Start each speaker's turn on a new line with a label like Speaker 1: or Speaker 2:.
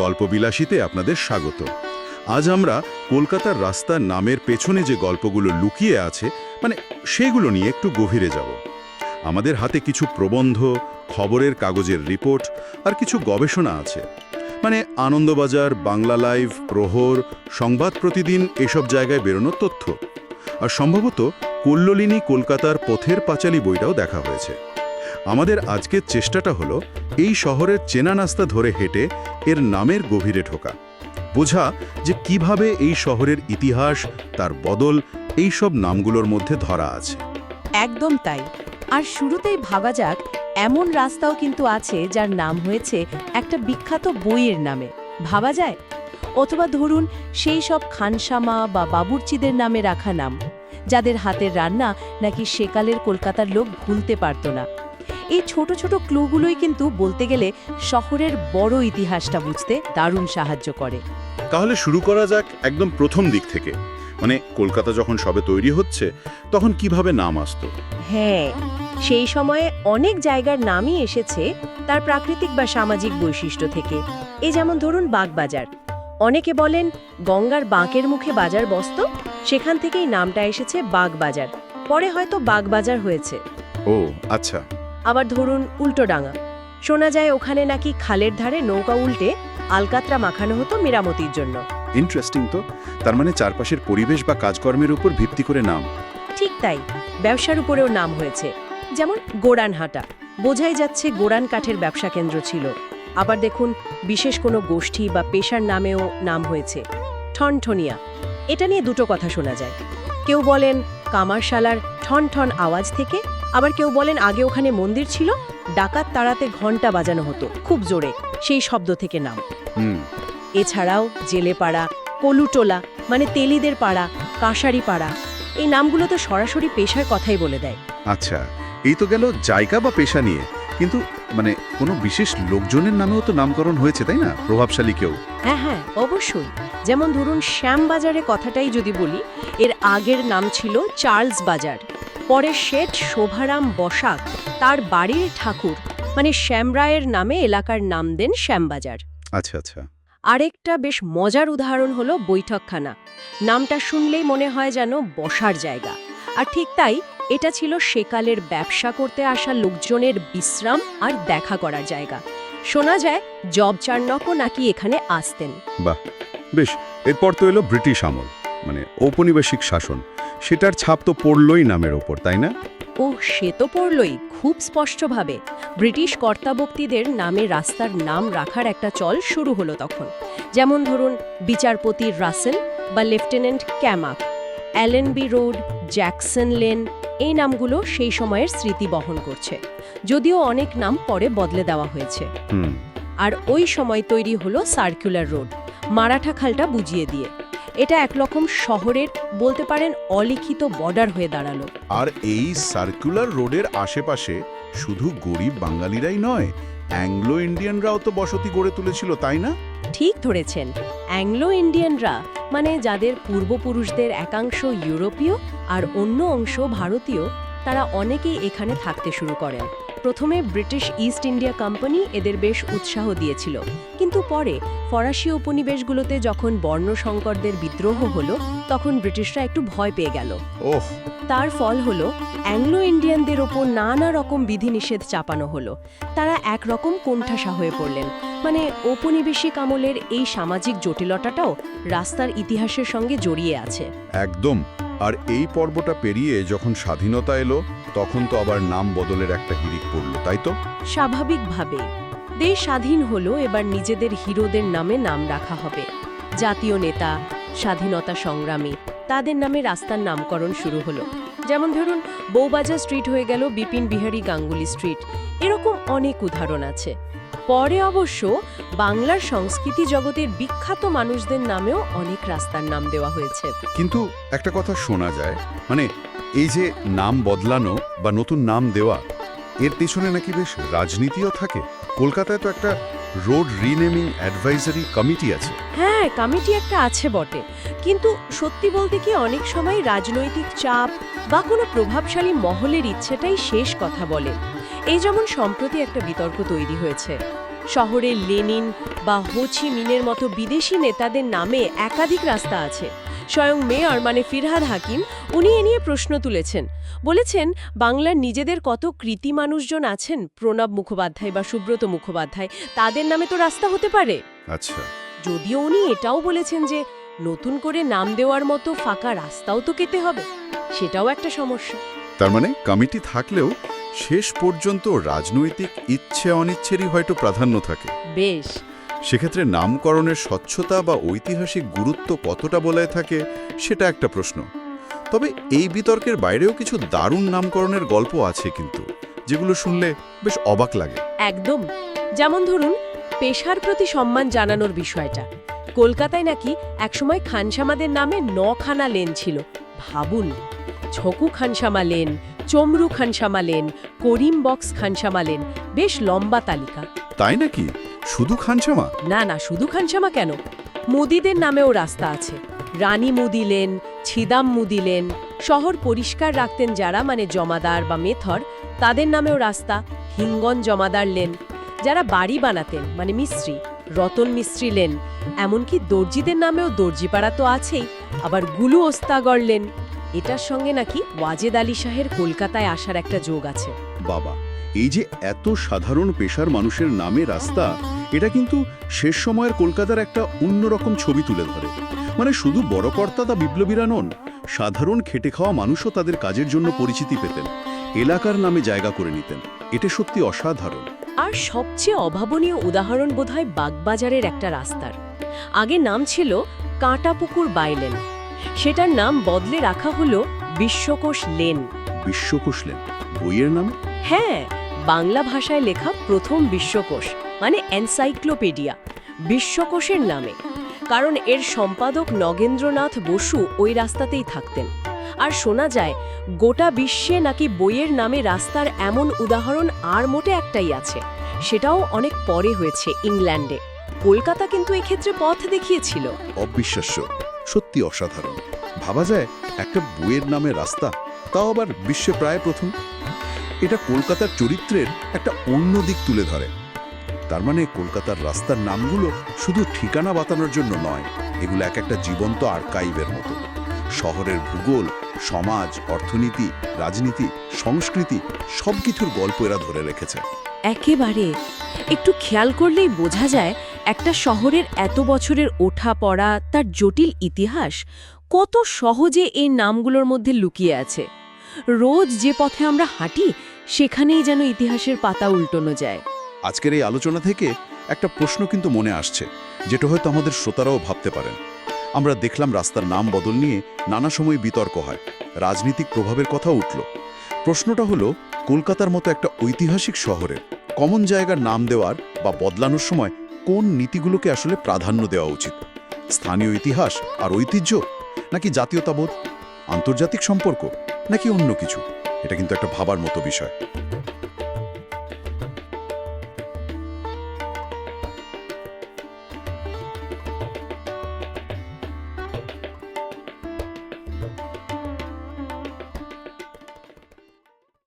Speaker 1: গল্পবিলাসীতে আপনাদের স্বাগত। আজ আমরা কলকাতার রাস্তার নামের পেছনে যে গল্পগুলো লুকিয়ে আছে মানে সেগুলো নিয়ে একটু গভীরে যাব। আমাদের হাতে কিছু প্রবন্ধ, খবরের কাগজের রিপোর্ট আর কিছু গবেষণা আছে। মানে আনন্দবাজার, বাংলা লাইভ, প্রহর, সংবাদ প্রতিদিন এসব জায়গায় বেরোনোর তথ্য। আর সম্ভবত কল্লোলিনী কলকাতার পথের পাঁচালী বইটাও দেখা হয়েছে। আমাদের আজকের চেষ্টাটা হলো এই শহরের চেনা নাস্তা ধরে হেঁটে এর নামের গভীরে ঢোকা। বোঝা যে কীভাবে এই শহরের ইতিহাস, তার বদল এই সব নামগুলোর মধ্যে ধরা আছে।
Speaker 2: একদম তাই। আর শুরুতেই ভাবা যাক, এমন রাস্তাও কিন্তু আছে যার নাম হয়েছে একটা বিখ্যাত বইয়ের নামে। ভাবা যায়? অথবা ধরুন, সেই সব খানসামা বা বাবুর্চিদের নামে রাখা নাম, যাদের হাতের রান্না নাকি সেকালের কলকাতার লোক ভুলতে পারত না। এই ছোট ছোট ক্লুগুলোই কিন্তু বলতে গেলে শহরের বড় ইতিহাসটা বুঝতে দারুণ সাহায্য করে।
Speaker 1: তাহলে শুরু করা যাক একদম প্রথম দিক থেকে। মানে কলকাতা যখন সবে তৈরি হচ্ছে তখন কীভাবে নাম আসতো?
Speaker 2: হ্যাঁ সেই সময়ে অনেক জায়গার নামই এসেছে তার প্রাকৃতিক বা সামাজিক বৈশিষ্ট্য থেকে। এ যেমন ধরুন বাগবাজার। অনেকে বলেন গঙ্গার বাঁকের মুখে বাজার বসত সেখান থেকেই নামটা এসেছে বাগবাজার। পরে হয়তো বাগবাজার হয়েছে।
Speaker 1: ও আচ্ছা।
Speaker 2: আবার ধরুন উল্টোডাঙা শোনা যায় ওখানে নাকি খালের ধারে নৌকা উল্টে আলকাতরা মাখানো হতো মেরামতির জন্য।
Speaker 1: ইন্টারেস্টিং তো। তার মানে চারপাশের পরিবেশ বা কাজকর্মের উপর ভিত্তি করে নাম।
Speaker 2: ঠিক তাই। ব্যবসার উপরেও নাম হয়েছে। যেমন গোড়ানহাটা। বোঝাই যাচ্ছে গোড়ান কাঠের ব্যবসা কেন্দ্র ছিল। আবার দেখুন বিশেষ কোনো গোষ্ঠী বা পেশার নামেও নাম হয়েছে। ঠনঠনিয়া। এটা নিয়ে দুটো কথা শোনা যায়। কেউ বলেন কামারশালার ঠন ঠন আওয়াজ থেকে আবার কেউ বলেন আগে ওখানে মন্দির ছিল ডাকাত তাড়াতে ঘণ্টা বাজানো হতো খুব জোরে সেই শব্দ থেকে নাম।
Speaker 1: হুম।
Speaker 2: এছাড়াও জেলেপাড়া কলুটোলা মানে তেলিদের পাড়া কাঁসারি পাড়া এই নামগুলো তো সরাসরি পেশার কথাই বলে দেয়।
Speaker 1: আচ্ছা এই তো গেল জায়গা বা পেশা নিয়ে কিন্তু মানে কোনো বিশেষ লোকজনের নামেও তো নামকরণ হয়েছে তাই না? প্রভাবশালী কেউ।
Speaker 2: হ্যাঁ হ্যাঁ অবশ্যই। যেমন ধরুন শ্যামবাজারে কথাটাই যদি বলি এর আগের নাম ছিল চার্লস বাজার। পরে শেঠ শোভারাম বসাক তার বাড়ির ঠাকুর মানে শ্যামরায়ের নামে এলাকার নাম দেন শ্যামবাজার।
Speaker 1: আচ্ছা আচ্ছা।
Speaker 2: আরেকটা বেশ মজার উদাহরণ হলো বৈঠকখানা। নামটা শুনলেই মনে হয় যেন বসার জায়গা। আর ঠিক তাই এটা ছিল সেকালের ব্যবসা করতে আসা লোকজনের বিশ্রাম আর দেখা করার জায়গা। শোনা যায় জব চার্নকও নাকি এখানে আসতেন।
Speaker 1: বাহ! বেশ এরপর তো এলো ব্রিটিশ আমল। মানে ঔপনিবেশিক শাসন সেটার ছাপ তো পড়লই নামের ওপর তাই না?
Speaker 2: ও সে তো পড়লই খুব স্পষ্টভাবে। ব্রিটিশ কর্তাবক্তিদের নামে রাস্তার নাম রাখার একটা চল শুরু হলো তখন। যেমন ধরুন বিচারপতি রাসেল বা lieutenant Camac Allenby road Jackson lane এই নামগুলো সেই সময়ের স্মৃতি বহন করছে। যদিও অনেক নাম পরে বদলে দেওয়া হয়েছে। আর ওই সময় তৈরি হলো সার্কুলার রোড মারাঠা খালটা বুঝিয়ে দিয়ে। এটা একরকম শহরের বলতে পারেন অলিখিত বর্ডার হয়ে দাঁড়াল।
Speaker 1: আর এই সার্কুলার রোডের আশেপাশে শুধু গরিব বাঙালিরাই নয় অ্যাংলো ইন্ডিয়ানরাও তো বসতি গড়ে তুলেছিল তাই না?
Speaker 2: ঠিক ধরেছেন। অ্যাংলো ইন্ডিয়ানরা মানে যাদের পূর্বপুরুষদের একাংশ ইউরোপীয় আর অন্য অংশ ভারতীয় তারা অনেকেই এখানে থাকতে শুরু করেন। প্রথমে ব্রিটিশ ইস্ট ইন্ডিয়া কোম্পানি এদের বেশ উৎসাহ দিয়েছিল। কিন্তু পরে ফরাসি উপনিবেশগুলোতে যখন বর্ণ সংকরদের বিদ্রোহ হলো তখন ব্রিটিশরা একটু ভয় পেয়ে গেল।
Speaker 1: ওহ।
Speaker 2: তার ফল হলো অ্যাংলো ইন্ডিয়ানদের ওপর নানা রকম বিধিনিষেধ চাপানো হলো। তারা একরকম কোণঠাসা হয়ে পড়লেন। মানে ঔপনিবেশিক আমলের এই সামাজিক জটিলতাটাও রাস্তার ইতিহাসের সঙ্গে জড়িয়ে আছে।
Speaker 1: একদম। আর এই পর্বটা পেরিয়ে যখন স্বাধীনতা এলো, তখন তো আবার নাম বদলের একটা হিড়িক পড়ল, তাই তো?
Speaker 2: স্বাভাবিকভাবে দেশ স্বাধীন হলো, এবার নিজেদের হিরোদের নামে নাম রাখা হবে। জাতীয় নেতা, স্বাধীনতা সংগ্রামী, তাদের নামে রাস্তার নামকরণ শুরু হলো। যেমন ধরুন, বৌবাজার স্ট্রিট হয়ে গেল বিপিন বিহারী গাঙ্গুলি স্ট্রিট। এরকম অনেক উদাহরণ আছে। পরে অবশ্য বাংলার সংস্কৃতি জগতের বিখ্যাত মানুষদের নামেও অনেক রাস্তার নাম দেওয়া হয়েছে।
Speaker 1: কিন্তু একটা কথা শোনা যায় মানে এই যে নাম বদলানো বা নতুন নাম দেওয়া এর পেছনে নাকি বেশ রাজনীতিও থাকে। কলকাতায় তো একটা রোড রিনেমিং অ্যাডভাইজারি কমিটি আছে।
Speaker 2: হ্যাঁ কমিটি একটা আছে বটে। কিন্তু সত্যি বলতে কি অনেক সময় রাজনৈতিক চাপ বা কোনো প্রভাবশালী মহলের ইচ্ছেটাই শেষ কথা বলে। এই যেমন সম্প্রতি একটা বিতর্ক তৈরি হয়েছে। শহরে লেনিন বা হোচি মিনের মতো বিদেশি নেতাদের নামে একাধিক রাস্তা আছে। স্বয়ং মেয়র মানে ফিরহাদ হাকিম উনি এ নিয়ে প্রশ্ন তুলেছেন। বলেছেন বাংলার নিজেদের কত কৃতি মানুষজন আছেন? প্রণব মুখোপাধ্যায় বা সুব্রত মুখোপাধ্যায় তাদের নামে তো রাস্তা হতে পারে।
Speaker 1: আচ্ছা।
Speaker 2: যদিও উনি এটাও বলেছেন যে নতুন করে নাম দেওয়ার মতো ফাঁকা রাস্তাও তো কেটে হবে। সেটাও একটা সমস্যা।
Speaker 1: তার মানে কমিটি থাকলেও শেষ পর্যন্ত রাজনৈতিক ইচ্ছে অনিচ্ছেরই হয়তো প্রাধান্য থাকে।
Speaker 2: বেশ।
Speaker 1: সেক্ষেত্রে নামকরণের স্বচ্ছতা বা ঐতিহাসিক গুরুত্ব কতটা বলায় থাকে সেটা একটা প্রশ্ন। তবে এই বিতর্কের বাইরেও কিছু দারুণ নামকরণের গল্প আছে কিন্তু যেগুলো শুনলে বেশ অবাক লাগে।
Speaker 2: একদম। যেমন ধরুন পেশার প্রতি সম্মান জানানোর বিষয়টা। কলকাতায় নাকি একসময় খানসামাদের নামে নখানা লেন ছিল। ভাবুন Chhaku Khansama lane Chamru Khansama lane Karim Baksh Khansama lane বেশ লম্বা তালিকা।
Speaker 1: তাই নাকি? শুধু খানসামা?
Speaker 2: না না শুধু খানসামা কেন? মুদিদের নামেও রাস্তা আছে। রানী মুদি লেন ছিদাম মুদি লেন শহর পরিষ্কার রাখতেন যারা মানে জমাদার বা মেথর তাদের নামেও রাস্তা। হিঙ্গন জমাদার লেন যারা বাড়ি বানাতেন মানে মিস্ত্রি রতন মিস্ত্রি লেন এমনকি দর্জিদের নামেও দর্জিপাড়া তো আছেই আবার গুলু ওস্তাগর লেন। এটার সঙ্গে নাকি ওয়াজেদ আলী শাহের কলকাতায় আসার একটা যোগ আছে।
Speaker 1: বাবা এই যে এত সাধারণ পেশার মানুষের নামে রাস্তা এটা কিন্তু শেষ সময়ের কলকাতার একটা অন্যরকম ছবি তুলে ধরে। মানে শুধু বড় কর্তা বা বিপ্লবীরা নন সাধারণ খেটে খাওয়া মানুষও তাদের কাজের জন্য পরিচিতি পেতেন এলাকার নামে জায়গা করে নিতেন। এটা সত্যি অসাধারণ।
Speaker 2: আর সবচেয়ে অভাবনীয় উদাহরণ বোধহয় বাগবাজারের একটা রাস্তার। আগে নাম ছিল কাঁটাপুকুর বাইলেন। সেটার নাম বদলে রাখা হলো বিশ্বকোষ লেন।
Speaker 1: বিশ্বকোষ লেন? বইয়ের নামে?
Speaker 2: হ্যাঁ বাংলা ভাষায় লেখা প্রথম বিশ্বকোষ মানে এনসাইক্লোপিডিয়া বিশ্বকোষের নামে। কারণ এর সম্পাদক নগেন্দ্রনাথ বসু ওই রাস্তাতেই থাকতেন। আর শোনা যায় গোটা বিশ্বে নাকি বইয়ের নামে রাস্তার এমন উদাহরণ আর মোটে একটাই আছে। সেটাও অনেক পরে হয়েছে ইংল্যান্ডে। কলকাতা কিন্তু এক্ষেত্রে পথ দেখিয়েছিল।
Speaker 1: অবিশ্বাস্য। সত্যি অসাধারণ। ভাবা যায় একটা বইয়ের নামে রাস্তা, তাও আবার বিশ্বে প্রায় প্রথম। এটা কলকাতার চরিত্রের একটা অন্য দিক তুলে ধরে। তার মানে কলকাতার রাস্তার নামগুলো শুধু ঠিকানা বাতানোর জন্য নয়, এগুলো এক একটা জীবন্ত আর্কাইভের মতো। শহরের ভূগোল, সমাজ, অর্থনীতি, রাজনীতি, সংস্কৃতি সব কিছুর গল্প এরা ধরে রেখেছে।
Speaker 2: একেবারে। একটু খেয়াল করলেই বোঝা যায় একটা শহরের এত বছরের ওঠা পড়া তার জটিল ইতিহাস কত সহজে এই নামগুলোর মধ্যে লুকিয়ে আছে। রোজ যে পথে আমরা হাঁটি, সেখানেই যেন ইতিহাসের পাতা উল্টোনো যায়।
Speaker 1: আজকের এই আলোচনা থেকে একটা প্রশ্ন কিন্তু মনে আসছে, যেটা হয়তো আমাদের শ্রোতারাও ভাবতে পারেন। আমরা দেখলাম রাস্তার নাম বদল নিয়ে নানা সময় বিতর্ক হয়, রাজনীতিক প্রভাবের কথা উঠল। প্রশ্নটা হলো, কলকাতার মতো একটা ঐতিহাসিক শহরে কমন জায়গার নাম দেওয়ার বা বদলানোর সময় কোন নীতিগুলোকে আসলে প্রাধান্য দেওয়া উচিত? স্থানীয় ইতিহাস আর ঐতিহ্য? নাকি জাতীয়তাবোধ? আন্তর্জাতিক সম্পর্ক? নাকি অন্য কিছু? এটা কিন্তু একটা ভাবার মতো বিষয়।